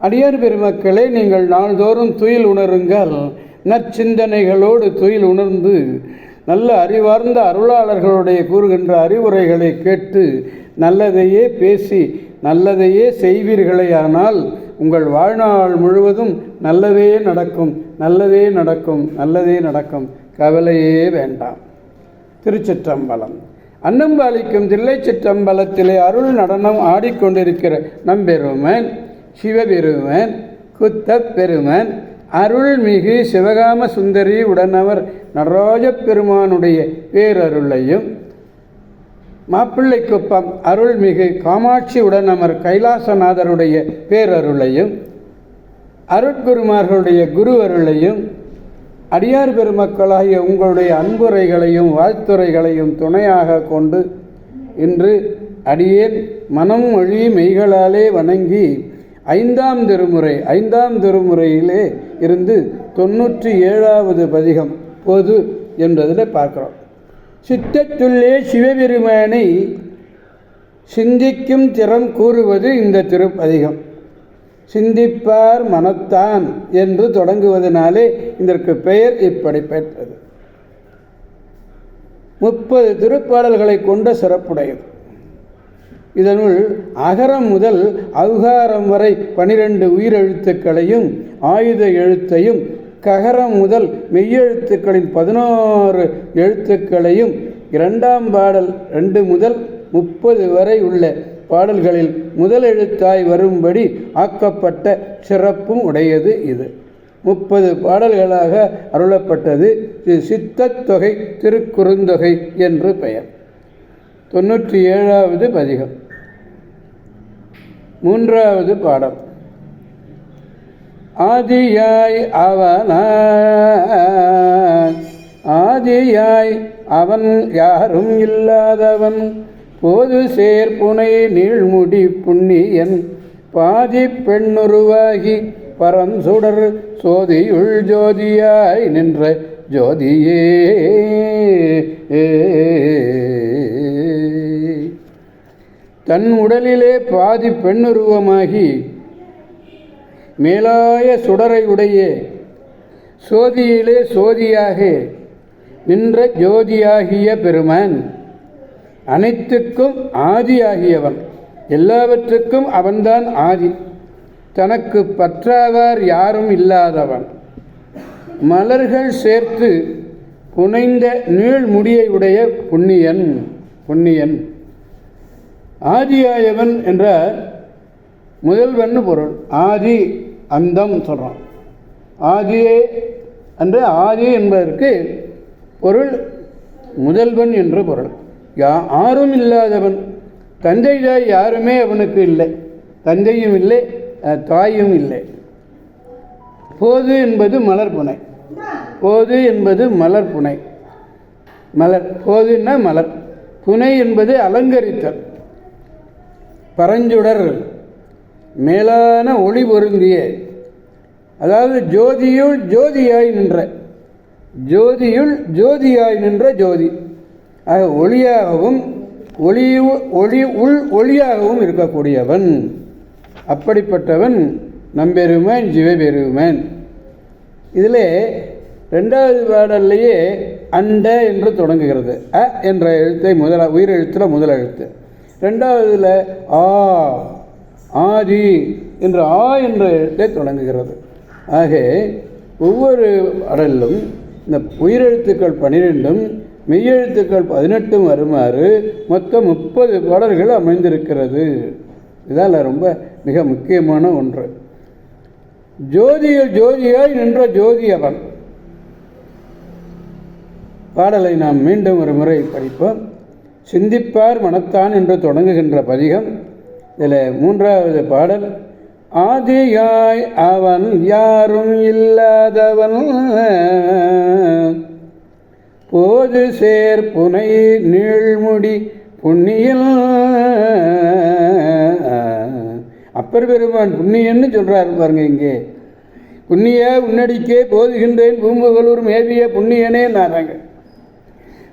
அடியார் பெருமக்களே நீங்கள் நாள்தோறும் துயில் உணருங்கள். நற்சிந்தனைகளோடு துயில் உணர்ந்து நல்ல அறிவார்ந்த அருளாளர்களுடைய கூறுகின்ற அறிவுரைகளை கேட்டு நல்லதையே பேசி நல்லதையே செய்வீர்களேயானால் உங்கள் வாழ்நாள் முழுவதும் நல்லதே நடக்கும் நல்லதே நடக்கும் நல்லதே நடக்கும். கவலையே வேண்டாம். திருச்சிற்றம்பலம். அன்னம்பாளிக்கும் தில்லை சிற்றம்பலத்திலே அருள் நடனம் ஆடிக்கொண்டிருக்கிற நம்பெருமன் சிவபெருமன் குத்தப் பெருமன் அருள்மிகு சிவகாம சுந்தரி உடனவர் நடராஜ பெருமானுடைய பேரருளையும் மாப்பிள்ளைக்குப்பம் அருள்மிகு காமாட்சி உடனமர் கைலாசநாதருடைய பேரருளையும் அருட்குருமார்களுடைய குரு அருளையும் அடியார் பெருமக்களாகிய உங்களுடைய அன்புரைகளையும் வாழ்த்துரைகளையும் துணையாக கொண்டு இன்று அடியேன் மனம் மொழி மெய்களாலே வணங்கி ஐந்தாம் திருமுறை ஐந்தாம் திருமுறையிலே இருந்து தொண்ணூற்றி ஏழாவது பதிகம் பொது என்பதில் பார்க்குறோம். சித்தத்துள்ளே சிவபெருமானை சிந்திக்கும் திறம் கூறுவது இந்த திருப்பதிகம். சிந்திப்பார் மனத்தான் என்று தொடங்குவதனாலே இதற்கு பெயர் இப்படி பெற்றது. முப்பது திருப்பாடல்களை கொண்ட சிறப்புடையது. இதனுள் அகரம் முதல் அவுகாரம் வரை பனிரெண்டு உயிரெழுத்துக்களையும் ஆயுத எழுத்தையும் ககரம் முதல் மெய்யெழுத்துக்களின் பதினோரு எழுத்துக்களையும் இரண்டாம் பாடல் ரெண்டு முதல் முப்பது வரை உள்ள பாடல்களில் முதல் எழுத்தாய் வரும்படி ஆக்கப்பட்ட சிறப்பும் உடையது இது. முப்பது பாடல்களாக அருளப்பட்டது. சித்தத்தொகை தொகை திருக்குறுந்தொகை என்று பெயர். தொண்ணூற்றி ஏழாவது பதிகம். மூன்றாவது பாடம். ஆதியாய் அவனாய் ஆதியாய் அவன் யாரும் இல்லாதவன். போது சேர்ப்புனை நீழ்முடி புண்ணியன். பாதி பெண்ணுருவாகி பரஞ்சுடர் சோதியுள் ஜோதியாய் நின்ற ஜோதியே. ஏ தன் உடலிலே பாதி பெண்ணுருவமாகி மேலாய சுடரை உடைய சோதியிலே சோதியாக நின்ற ஜோதியாகிய பெருமான் அனைத்துக்கும் ஆதியாகியவன். எல்லாவற்றுக்கும் அவன்தான் ஆதி. தனக்கு பற்றாவார் யாரும் இல்லாதவன். மலர்கள் சேர்த்து புனைந்த நீள் முடியை உடைய புண்ணியன் புண்ணியன். ஆதியாயவன் என்ற முதல்வன் பொருள். ஆதி அந்தம் சொல்கிறோம் ஆதியே என்று ஆதி என்பதற்கு பொருள் முதல்வன் என்று பொருள். யா யாரும் இல்லாதவன். தந்தை தாய் யாருமே அவனுக்கு இல்லை. தந்தையும் இல்லை தாயும் இல்லை. போது என்பது மலர் புனை. போது என்பது மலர் புனை. மலர் போதுன்னா மலர். புனை என்பது அலங்கரித்தல். பரஞ்சுடர் மேலான ஒளி பொருந்திய. அதாவது ஜோதியுள் ஜோதியாய் நின்ற. ஜோதியுள் ஜோதியாய் நின்ற ஜோதி. ஆக ஒளியாகவும் ஒளி ஒளி உள் ஒளியாகவும் இருக்கக்கூடியவன். அப்படிப்பட்டவன் நம்பெருமான் சிவபெருமான். இதில் ரெண்டாவது பாடல்லையே அண்ட என்று தொடங்குகிறது. அ என்ற எழுத்தை முதல உயிரெழுத்தில் முதல் எழுத்து. ரெண்டாவதுல ஆ ஆதி என்ற ஆ என்ற எழுத்தை தொடங்குகிறது. ஆக ஒவ்வொரு பாடலிலும் இந்த உயிரெழுத்துக்கள் பன்னிரெண்டும் மெய்யெழுத்துக்கள் பதினெட்டும் வருமாறு மொத்தம் முப்பது பாடல்கள் அமைந்திருக்கிறது. இதால் ரொம்ப மிக முக்கியமான ஒன்று. ஜோதியில் ஜோதியாய் நின்ற ஜோதி அவன் பாடலை நாம் மீண்டும் ஒரு முறை படிப்போம். சிந்திப்பார் மனத்தான் என்று தொடங்குகின்ற பதிகம். இதில் மூன்றாவது பாடல் ஆதியாய் அவன் யாரும் இல்லாதவன் போது சேர் புனை நீழ்முடி புண்ணியல் அப்பர் பெருமான் புண்ணியன்னு சொல்கிறார் பாருங்க இங்கே. புண்ணிய உன்னடிக்கே போதுகின்றேன் பூம்புகளூர் மேவிய புண்ணியனே நாராங்க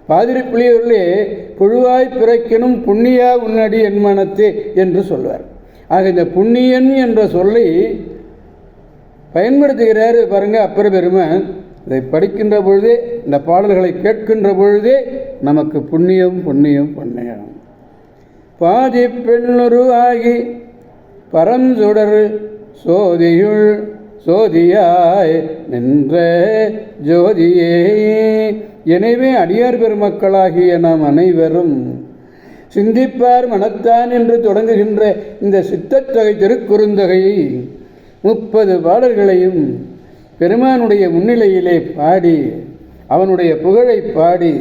பாதிரி புலியூரிலே புழுவாய் பிறக்கினும் புண்ணியா உன்னடி என்மனத்தே என்று சொல்வார். ஆக இந்த புண்ணியன் என்ற சொல்லை பயன்படுத்துகிறார் பாருங்கள் அப்பர் பெருமை இதை படிக்கின்ற பொழுதே இந்த பாடல்களை கேட்கின்ற பொழுதே நமக்கு புண்ணியம் புண்ணியம் புண்ணியம். பாதி பெண்ணுரு ஆகி பரஞ்சுடர் சோதியுள் சோதியாய் நின்ற ஜோதியே. எனவே அடியார் பெருமக்களாகிய நாம் அனைவரும் சிந்திப்பார் மனத்தான் என்று தொடங்குகின்ற இந்த சித்தத்தொகை திருக்குறுந்தொகையை முப்பது பாடல்களையும் பெருமானுடைய முன்னிலையிலே பாடி அவனுடைய புகழை பாடி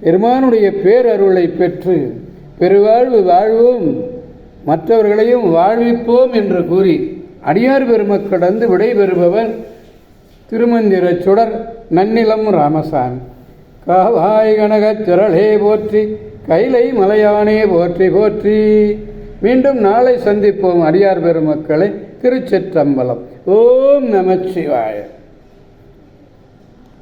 பெருமானுடைய பேரருளை பெற்று பெருவாழ்வு வாழ்வோம் மற்றவர்களையும் வாழ்விப்போம் என்று கூறி அடியார் பெருமக்கடந்து விடைபெறுபவர் திருமந்திர சுடர் நன்னிலம் ராமசாமி. காவாய் கனகச் திரளே போற்றி கைலை மலையானே போற்றி போற்றி. மீண்டும் நாளை சந்திப்போம் அடியார் பெருமக்களை திருச்சிற்றம்பலம். ஓம் நமச்சிவாய.